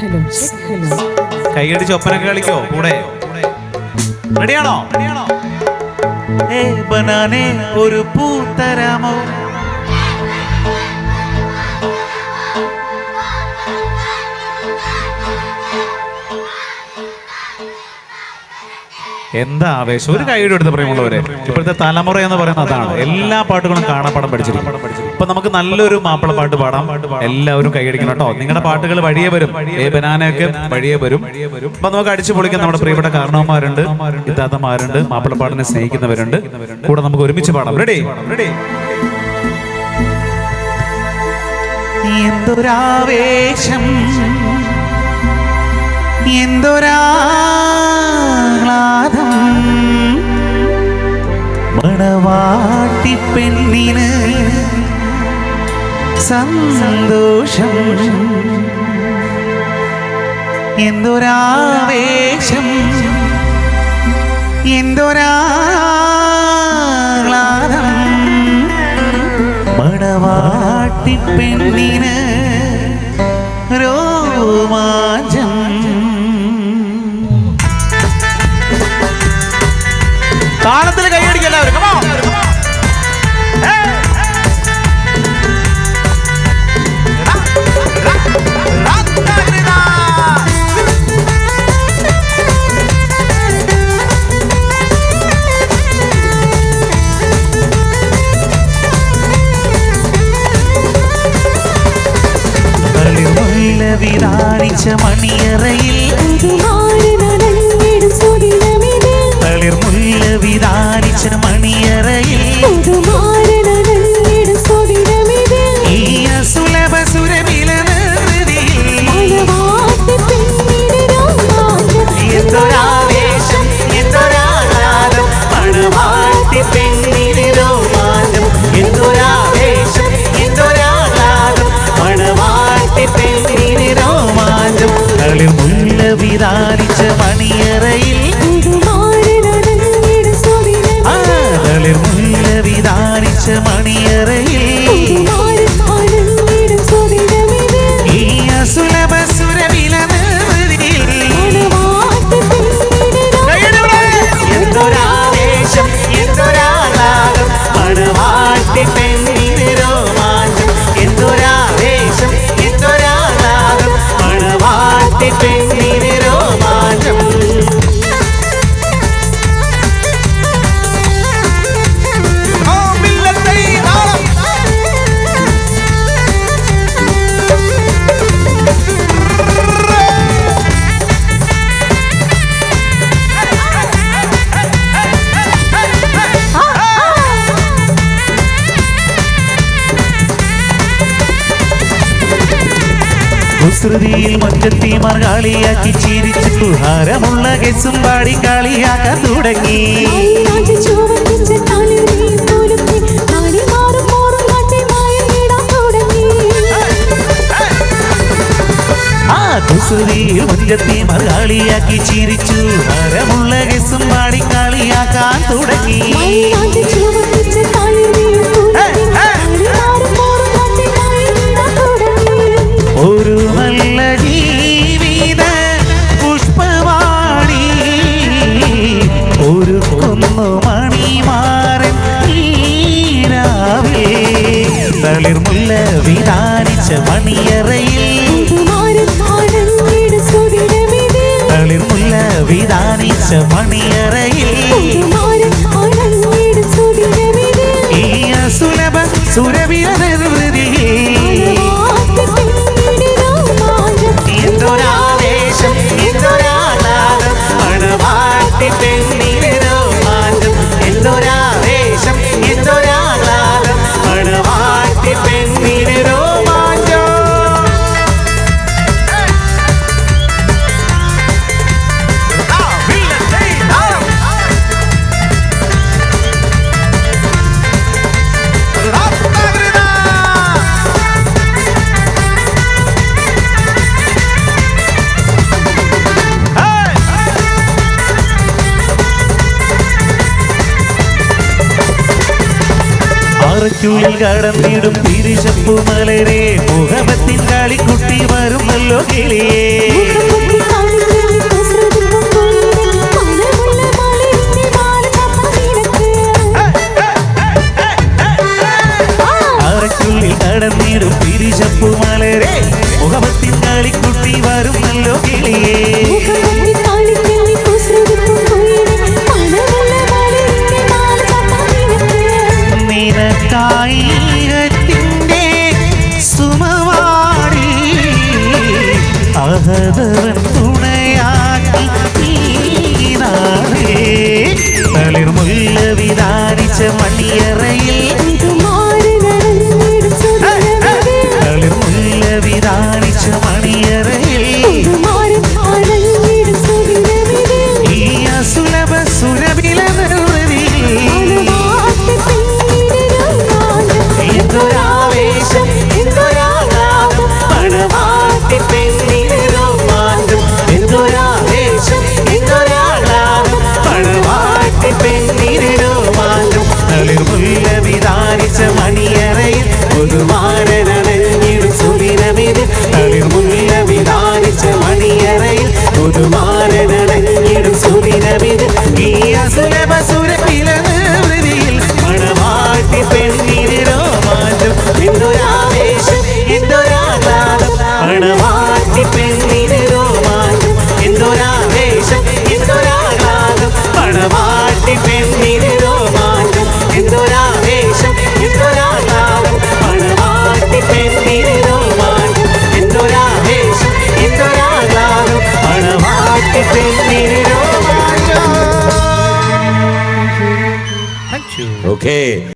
Hello hello കൈയടിച്ച് ഒപ്പനൊക്കെ കളിക്കോ? കൂടെ. റെഡിയാണോ ഏ ബനാനെ ഒരു പൂ എന്താ ആവേശം? ഒരു കൈയുടെ എടുത്ത് പ്രിയമുള്ളവരെ ഇപ്പോഴത്തെ തലമുറ എന്ന് പറയുന്ന അതാണ്. എല്ലാ പാട്ടുകളും കാണാപ്പാടം പഠിച്ചിരിക്കും. ഇപ്പൊ നമുക്ക് നല്ലൊരു മാപ്പിള പാട്ട് പാടാം. എല്ലാവരും കൈയടിക്കണം കേട്ടോ. നിങ്ങളുടെ പാട്ടുകൾ വഴിയെ വരും. ഏ ബനാനൊക്കെ വഴിയെ വരും. അപ്പൊ നമുക്ക് അടിച്ചു പൊളിക്കാൻ നമ്മുടെ പ്രിയപ്പെട്ട കാരണവന്മാരുണ്ട് ഇത്താത്തമാരുണ്ട് മാപ്പിളപ്പാടിനെ സ്നേഹിക്കുന്നവരുണ്ട്. കൂടെ നമുക്ക് ഒരുമിച്ച് പാടാം. റെഡി റെഡി എന്തൊരാവേശം എന്തൊരാഹ്ലാദം മണവാട്ടി പെണ്ണിന് സന്തോഷം. എന്തൊരാവേശം. എന്തൊരാഹ്ലാദം. മണവാട്ടി പെണ്ണിന് വിതാരിച്ച മണിയറയിൽ കുസൃതിയിൽ മുറ്റത്തി മറകാളിയാക്കി ചിരിച്ച്. തുഹാരമുള്ള കെസും പാടി കളിയാക്കാൻ തുടങ്ങി. കുസൃതിയിൽ മുറ്റത്തി മറുകാളിയാക്കി ചിരിച്ചു. ഹാരമുള്ള കെസും പാടി കളിയാക്കാൻ തുടങ്ങി. மகளிர் முல்ல விதானிச்ச மணியறையில் மகளிர் முல்ல விதானிச்ச மணி പാറയ്ക്കുള്ളിൽ കടന്നിടും തിരിശപ്പു മലരെ മുഖമത്തിൻ കളിക്കുട്ടി വരുമല്ലോ കിളിയേ. തായിരത്തിന്റെ സുമവാടി അഹതവൻ തുണയാക്കി നീ നാളെ തളിർമുല്ല വിതാരിച്ച മണിയറ Yolum areler ¡Gracias!